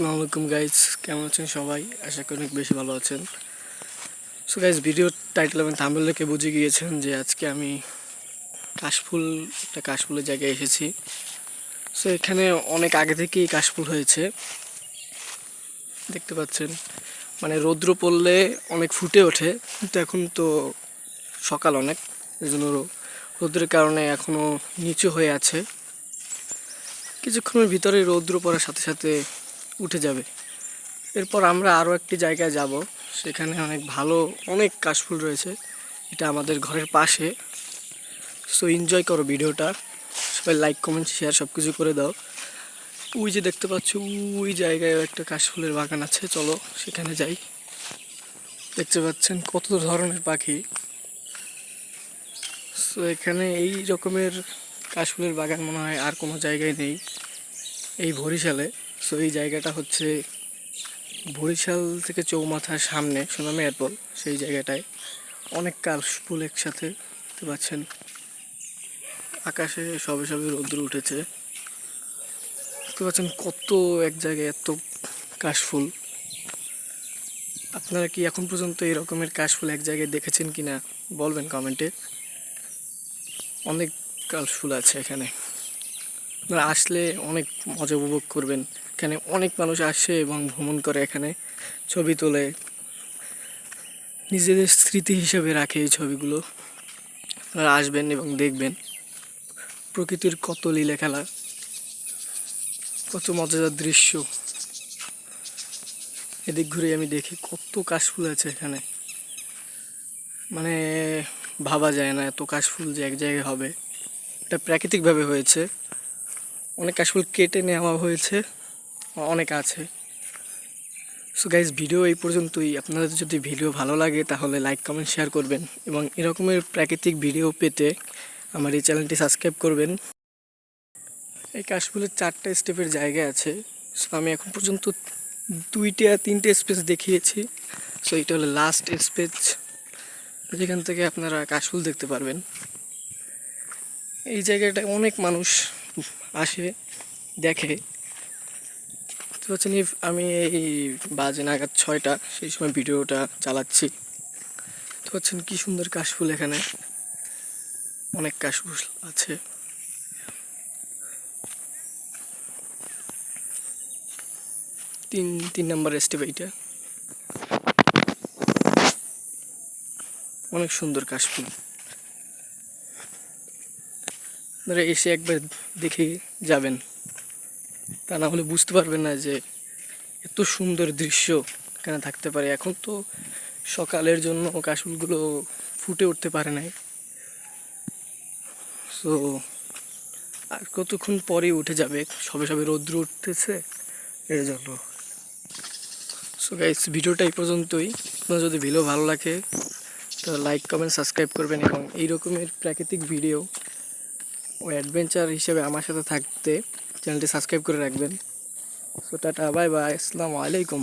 আসসালামু আলাইকুম গাইজ কেমন আছেন সবাই? আশা করি অনেক বেশি ভালো আছেন। সো গাইজ ভিডিওর টাইটেল এবং থাম্বেল দেখে বুঝে গিয়েছেন যে আজকে আমি কাশফুল, একটা কাশফুলের জায়গায় এসেছি। সো এখানে অনেক আগে থেকেই কাশফুল হয়েছে। দেখতে পাচ্ছেন মানে রৌদ্র পড়লে অনেক ফুটে ওঠে, কিন্তু এখন তো সকাল অনেক এই জন্য রৌদ্রের কারণে এখনও নিচু হয়ে আছে। কিছুক্ষণের ভিতরে রৌদ্র পড়ার সাথে সাথে উঠে যাবে। এরপর আমরা আরও একটি জায়গায় যাব। সেখানে অনেক ভালো, অনেক কাশফুল রয়েছে। এটা আমাদের ঘরের পাশে। সো এনজয় করো ভিডিওটা। সবাই লাইক কমেন্ট শেয়ার সব কিছু করে দাও। ওই যে দেখতে পাচ্ছ, ওই জায়গায় একটা কাশফুলের বাগান আছে। চলো সেখানে যাই। দেখতে পাচ্ছেন কত ধরনের পাখি। সো এখানে এই রকমের কাশফুলের বাগান মনে হয় আর কোনো জায়গায় নেই। এই বরিশালে। সো এই জায়গাটা হচ্ছে বরিশাল থেকে চৌমাথার সামনে সুনামি এয়ারপোর্ট, সেই জায়গাটায়। অনেক কাশফুল একসাথে, দেখতে পাচ্ছেন। আকাশে সবে সবে রৌদ্র উঠেছে। দেখতে পাচ্ছেন কত এক জায়গায় এত কাশফুল আপনারা কি এখন পর্যন্ত এই রকমের কাশফুল এক জায়গায় দেখেছেন কিনা, বলবেন কমেন্টে। অনেক কাশফুল আছে এখানে। আপনারা আসলে অনেক মজা উপভোগ করবেন। এখানে অনেক মানুষ আসে এবং ভ্রমণ করে এখানে ছবি তোলে। নিজেদের স্মৃতি হিসেবে রাখে এই ছবিগুলো। আপনারা আসবেন এবং দেখবেন প্রকৃতির কত লীলা খেলা কত মজাদার দৃশ্য। এদিক ঘুরে আমি দেখি কত কাশফুল আছে এখানে। মানে ভাবা যায় না এত কাশফুল যে এক জায়গায় হবে। এটা প্রাকৃতিকভাবে হয়েছে। অনেক কাশফুল কেটে নেওয়া হয়েছে। অনেক আছে। সো গাইজ ভিডিও এই পর্যন্তই। আপনাদের যদি ভিডিও ভালো লাগে, তাহলে লাইক কমেন্ট শেয়ার করবেন এবং এরকমের প্রাকৃতিক ভিডিও পেতে আমার এই চ্যানেলটি সাবস্ক্রাইব করবেন। এই কাশফুলের চারটা স্টেপের জায়গা আছে। সো আমি এখন পর্যন্ত দুইটা, তিনটে স্পেস দেখিয়েছি। সো এটা হলো লাস্ট স্পেস যেখান থেকে আপনারা কাশফুল দেখতে পারবেন। এই জায়গাটায় অনেক মানুষ আসে, দেখে। তো হচ্ছে নি আমি এই বাজে নাগাদ ছয়টা, সেই সময় ভিডিওটা চালাচ্ছি। তো হচ্ছেন কি সুন্দর কাশফুল এখানে। অনেক কাশফুল আছে। তিন তিন নাম্বার স্টেপ এইটা। অনেক সুন্দর কাশফুল। আপনারা এসে একবার দেখে যাবেন। তা না হলে বুঝতে পারবেন না যে এত সুন্দর দৃশ্য এখানে থাকতে পারে। এখন তো সকালের জন্য কাশফুলগুলো ফুটে উঠতে পারে নাই। সো আর কতক্ষণ পরেই উঠে যাবে? সবে সবে রৌদ্র উঠতেছে এর জন্য। সো গাইস ভিডিওটা এই পর্যন্তই। আপনার যদি ভিডিও ভালো লাগে, তো লাইক কমেন্ট সাবস্ক্রাইব করবেন এবং এই রকমের প্রাকৃতিক ভিডিও ও অ্যাডভেঞ্চার হিসেবে আমার সাথে থাকতে চ্যানেলটি সাবস্ক্রাইব করে রাখবেন। সো টাটা বাই বাই আসসালামু আলাইকুম।